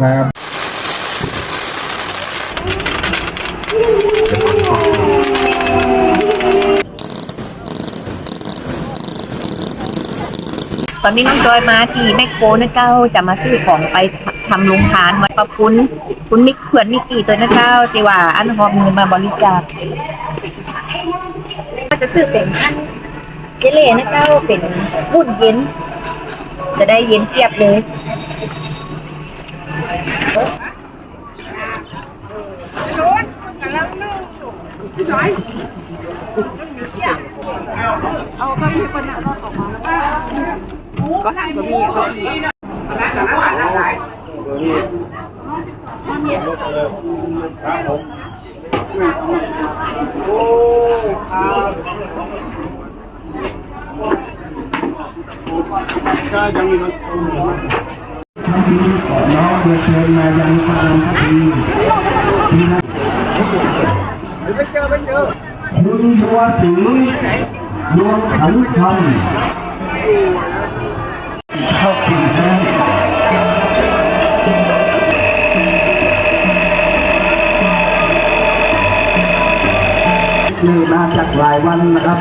ถานตอนนี้น้องจอยมาที่แมคโครนะเจ้าจะมาซื้อของไปทำโรงทานวัดประคุณคุณมิกเขื่อนมิกกี้ตัวนะเจ้าที่ว่าอันหอมมือมาบริจาคก็จะซื้อเป็นอันเจเล่นะเจ้าเป็นบุ่นเย็น จะได้เย็นเจี๊ยบเลย ก็ยังมีน้ องน้องเดินเชิญมายังพระรามพัทีไม่เจอไม่เจอคุณบัวศรีดวงขันคำเข้าถึงแล้วนี่มาจากหลายวันนะครับ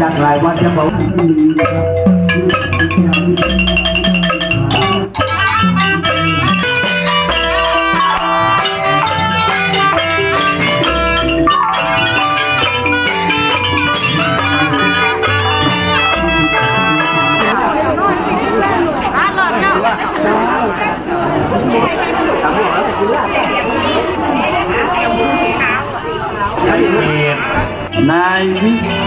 จากหลายวันจะบอกที่ดีนะครับ นา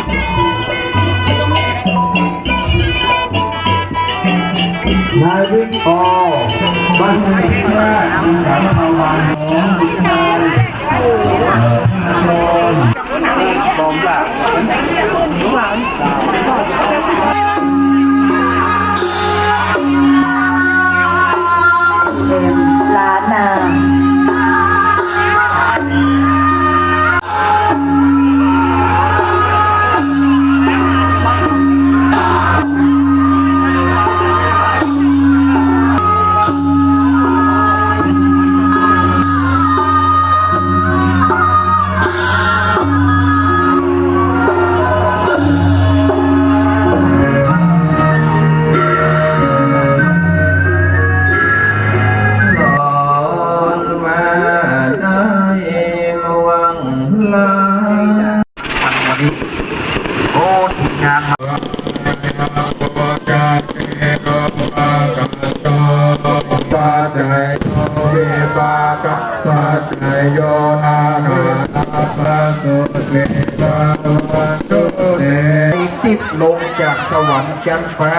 ติดลงจากสวรรค์ชั้นฟ้า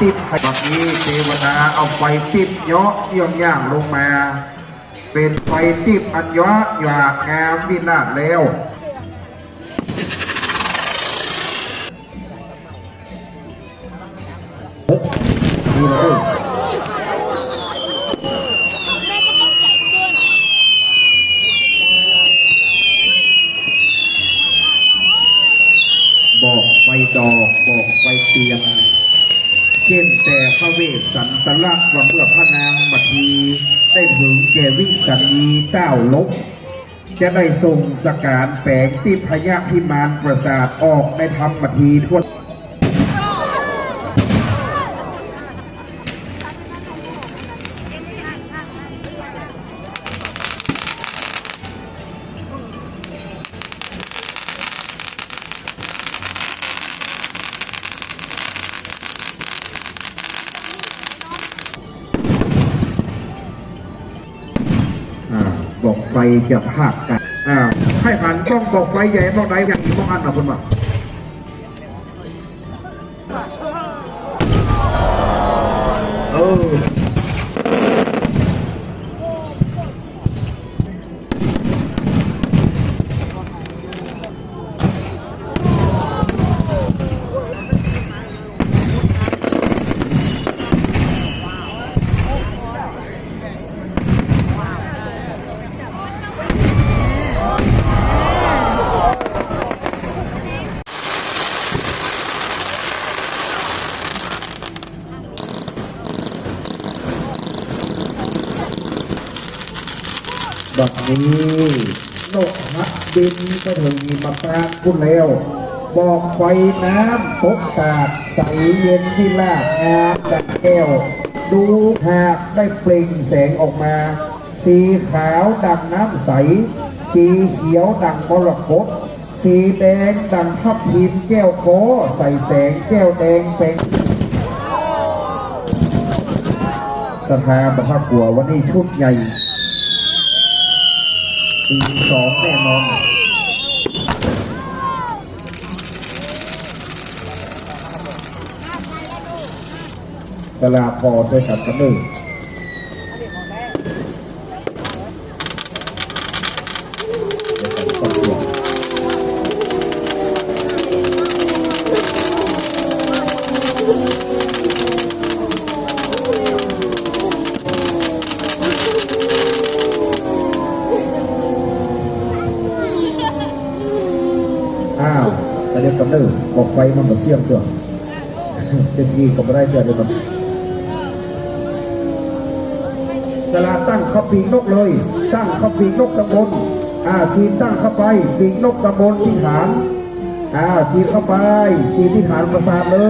ติดให้บัดนี้เทวดาเอาไฟติดเยาะเยี่ยงย่างลงมา เป็นไฟติดอันยาะอยากงามวินาศแล้ว บอกไฟดอกบอกไฟเตียงเช่นแต่พระเวสสันตละว่าเมื่อพระนางมัทีได้ถึงแกวิสัญญีเต้าลบ จะได้ส่งสการแปลงที่พญาพิมานประสาทออกในธรรมทีทั่ว ไฟจะภาคกันอ่าให้หันกล้องบอกไฟใหญ่มองไหนอย่างนี้มองอันนะคุณบอกเออ บัดนี้นกฮักบินไปถึงมาปรางคุณแล้วบอกไฟน้ำตกตาดใสเย็นที่ลากงาจากแก้ว ดูหากได้เปล่งแสงออกมา สีขาวดังน้ำใส สีเขียวดังมรกตสีแดงดังทับทิมแก้วโคใส่แสงแก้วแดงเป็นสถาบัพกัววันนี้ชุดใหญ่ ปีสองแน่นอนตลาพอด้วยกันกันหนึ่งอ้ เรียกกันหนึ่งบอกไฟมันมาเสี่ยงตัวจะดีก็ไม่ได้เจอเลยมันตลาดตั้งข้าปีกนกเลย ตั้งข้าปีกนกตะบนอ่าชีตั้งเข้าไปปีกนกตะบนที่ฐานอ่าชีเข้าไปชีที่ฐานประสาทเลย